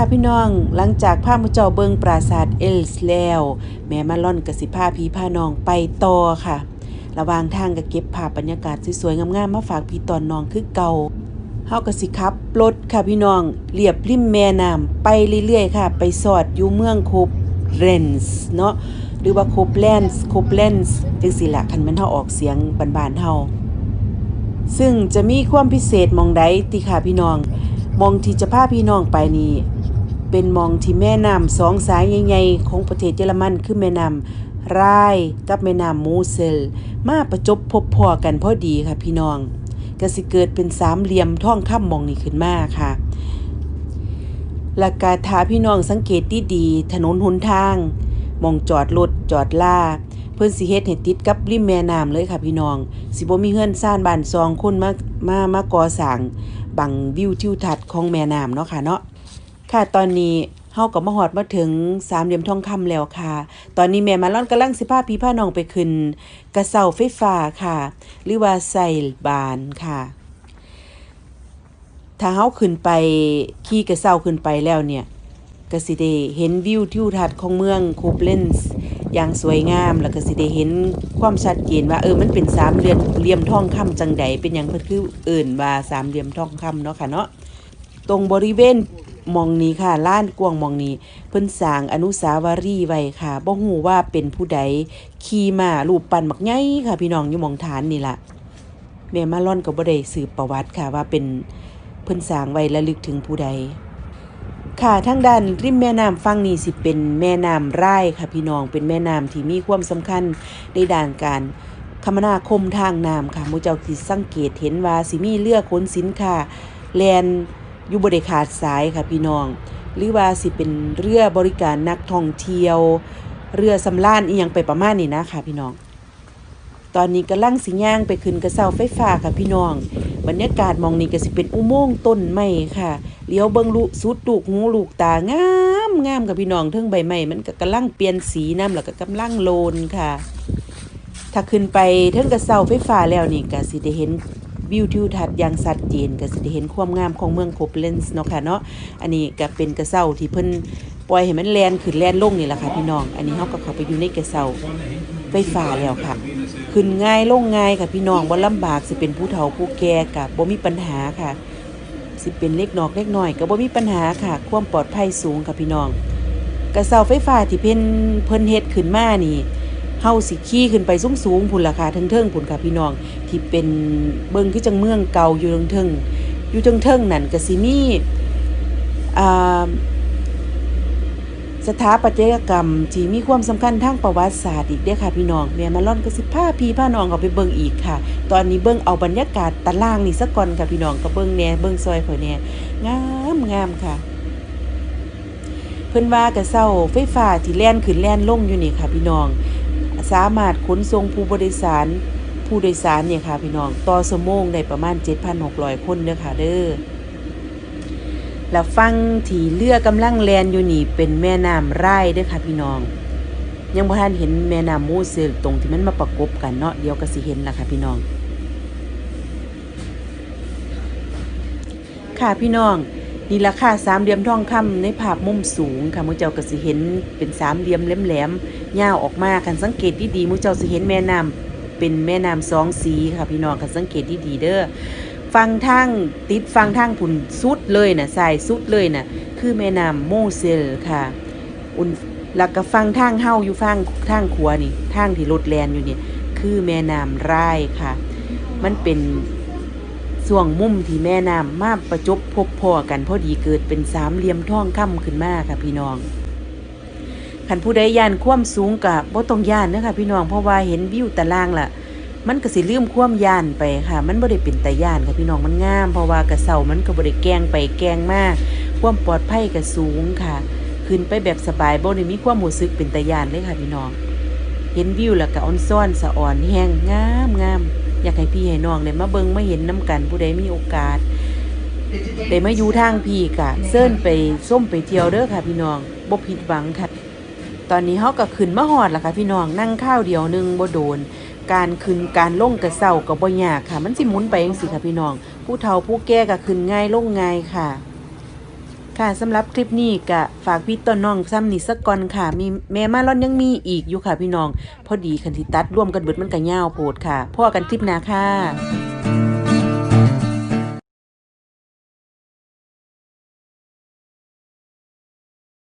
ค่ะพี่น้อง หลังจากพามุเจ้าเบิงปราสาทเอลส์แล้ว แม่มาล่อนกสิพาพีพาน้องไปต่อค่ะ ระหว่างทางก็เก็บภาพบรรยากาศสวยๆงามๆมาฝากพี่ตอนน้องคือเก่าเฮาก็สิขับรถค่ะพี่น้องเรียบริมแม่น้ำไปเรื่อยๆค่ะ ไปสอดอยู่เมืองโคบเรนส์เนาะหรือว่าโคบแลนส์โคบแลนส์จังซี่ล่ะคันมันเฮาออกเสียงบานๆเฮาซึ่งจะมีความพิเศษมองใดติค่ะพี่น้องมองที่จะพาพี่น้องไปนี่ เป็นมองที่แม่น้ำสองสายใหญ่ๆของประเทศเยอรมันคือแม่น้ำไรน์กับแม่น้ำมูเซล มาประจบพบพอกันพอดีค่ะพี่น้องก็สิเกิดเป็นสามเหลี่ยมท่องคำมองนี่ขึ้นมาค่ะและกาทาพี่น้องสังเกตดีๆถนนหนทางมองจอดรถจอดล่าเพิ่นสิเฮ็ดให้ติดกับริมแม่น้ำเลยค่ะพี่น้อง สิบ่มีเฮือนซ่านบ้านซองคนมามามาก่อสร้างบังวิวทิวทัศน์ของแม่น้ำเนาะค่ะเนาะ ค่ะตอนนี้เฮาก็มาฮอดมาถึงสามเหลี่ยมทองคำแล้วค่ะ ตอนนี้แม่มาล่อนกำลังสิพาพี่พาน้องไปขึ้น กระเสาไฟฟ้าค่ะ หรือว่าไซบานค่ะ ถ้าเฮาขึ้นไปขี่กระเสาขึ้นไปแล้วเนี่ยก็สิได้เห็นวิวทิวทัศน์ของเมืองคบเลนส์อย่างสวยงาม แล้วก็สิได้เห็นความชัดเจนว่าเออมันเป็นสามเหลี่ยมเหลี่ยมทองคำจังใดเป็นหยังเพิ่นคือเอิ่นว่าสามเหลี่ยมทองคำเนาะค่ะเนาะตรงบริเวณ มองนี้ค่ะล้านกวางมองนี้ เพิ่นสร้างอนุสาวรีย์ไว้ค่ะบ่ฮู้ว่าเป็นผู้ใดขี่มารูปปั้นบักใหญ่ค่ะ พี่น้องอยู่หมองฐานนี่ล่ะแม่มาล่อนก็บ่ได้สืบประวัติค่ะว่าเป็นเพิ่นสร้างไว้ระลึกถึงผู้ใดค่ะทางด้านริมแม่น้ำฝั่งนี้สิเป็นแม่น้ำไร่ค่ะพี่น้องเป็นแม่น้ำที่มีความสำคัญในด้านการคมนาคมทางน้ำค่ะมูเจ้าสิสังเกตเห็นว่าสิมีเรือขนสินค้าแลน อยู่บริขาดสายค่ะพี่น้อง หรือว่าสิเป็นเรือบริการนักท่องเที่ยว เรือสำราญอีหยังไปประมาณนี้นะค่ะพี่น้อง ตอนนี้กำลังสิย่างไปขึ้นกระเสาไฟฟ้าค่ะพี่น้อง บรรยากาศมองนี้ก็สิเป็นอุโมงค์ต้นไม้ค่ะเลี้ยวเบิ่งลุสุดลูกหูลูกตางามงามกับพี่น้องเทิงใบไม้มันก็กำลังเปลี่ยนสีน้ำแล้วก็กำลังโลนค่ะถ้าขึ้นไปเทิงกระเสาไฟฟ้าแล้วนี่ก็สิได้เห็น วิวทิวทัศน์อย่างชัดเจนก็สิได้เห็นความงามของเมืองโคเบเลนส์เนาะค่ะเนาะอันนี้ก็เป็นกระเสาที่เพิ่นปล่อยให้มันแลนขึ้นแลนลงนี่แหละค่ะพี่น้อง อันนี้เฮาก็เข้าไปอยู่ในกระเสาไฟฟ้าแล้วค่ะ ขึ้นง่ายลงง่ายค่ะพี่น้องบ่ลำบากสิเป็นผู้เฒ่าผู้แก่ก็บ่มีปัญหาค่ะ สิเป็นเล็กนอกเล็กน้อยก็บ่มีปัญหาค่ะ ความปลอดภัยสูงค่ะพี่น้อง กระเสาไฟฟ้าที่เพิ่นเพิ่นเฮ็ดขึ้นมานี่ เฮาสิขี่ขึ้นไปสูงๆพุ่นล่ะค่ะเทิงๆพุ่นค่ะพี่น้อง ที่เป็นเบิ่งคือจังเมืองเก่าอยู่เทิงๆอยู่เทิงๆนั่นก็สิมีอ่าสถาปัตยกรรมที่มีความสำคัญทางประวัติศาสตร์อีกเด้ค่ะพี่น้องแม่มาล่อนก็สิพาพี่พาน้องเอาไปเบิ่งอีกค่ะ ตอนนี้เบิ่งเอาบรรยากาศตารางนี่ซะก่อนค่ะพี่น้องก็เบิ่งแน่เบิ่งซอยข่อยแน่งามงามค่ะ เพิ่นว่ากระเซ้าไฟฟ้าที่แล่นขึ้นแล่นลงอยู่นี่ค่ะพี่น้อง สามารถขนส่งผู้บริสารผู้โดยสารเนี่ยค่ะพี่น้องต่อชั่วโมงได้ประมาณ 7,600 คนเด้อค่ะเด้อแล้วฟังที่เรือกำลังแลนอยู่นี่เป็นแม่น้ำไร่เด้อค่ะพี่น้อง ยังบ่ทันเห็นแม่น้ำมูเซลตรงที่มันมาประกบกันเนาะเดี๋ยวก็สิเห็นล่ะค่ะพี่น้อง ค่ะพี่น้อง นี่ราคาสามเหลี่ยมทองคำในภาพมุมสูงค่ะมูเจ้าก็สิเห็นเป็นสามเหลี่ยมแหลมๆยาวออกมาคันสังเกตดีๆมูเจ้าสิเห็นแม่น้ำเป็นแม่น้ำสองสีค่ะพี่น้องคันสังเกตดีๆเด้อฟังทางติดฟังทางผุนสุดเลยน่ะสายสุดเลยน่ะคือแม่น้ำโมเซลค่ะอุนแล้วก็ฟังทางเฮาอยู่ฟังทางขัวนี่ทางที่รถแลนอยู่นี่คือแม่น้ำไร่ค่ะ มันเป็น ส่วงมุมที่แม่น้ำมาประจบพบพอกันพอดีเกิดเป็นสามเหลี่ยมทองคำขึ้นมาค่ะพี่น้องขันผู้ใดย่านความสูงกับบ่ต้องย่านเด้อค่ะพี่น้องเพราะว่าเห็นวิวตารางล่ะ มันก็สิลืมความย่านไปค่ะ มันบ่ได้เป็นตาย่านค่ะพี่น้องมันงาม เพราะว่ากระเสามันก็บ่ได้แกงไปแกงมากความปลอดภัยก็สูงค่ะ ขึ้นไปแบบสบายบ่ได้มีความรู้สึกเป็นตาย่านเลยค่ะพี่น้อง เห็นวิวแล้วก็อ่อนซ่อนสะอ่อนแห้งงามงาม อยากให้พี่ให้น้องได้มาเบิ่งมาเห็นน้ำกันผู้ใดมีโอกาสได้มาอยู่ทางพี่กะเซิ่นไปส้มไปเที่ยวเด้อค่ะ พี่น้องบ่ผิดหวังค่ะ ตอนนี้เฮาก็ขึ้นมาฮอดแล้วค่ะ พี่น้องนั่งข้าวเดียวหนึงบ่โดน การขึ้นการลงกระเซ้าก็บ่ยากค่ะ มันสิหมุนไปจังซี่ค่ะพี่น้อง ผู้เฒ่าผู้แก่ก็ขึ้นง่ายลงง่ายค่ะ ค่ะสำหรับคลิปนี้ก็ฝากพี่ต้นน้องซ้ำนี่สักก่อนค่ะ มีแม่มาลอนยังมีอีกอยู่ค่ะพี่น้อง พอดีคันที่ตัดร่วมกันเบิดมันก็ยาวโพดค่ะพ่อกันคลิปหน้าค่ะ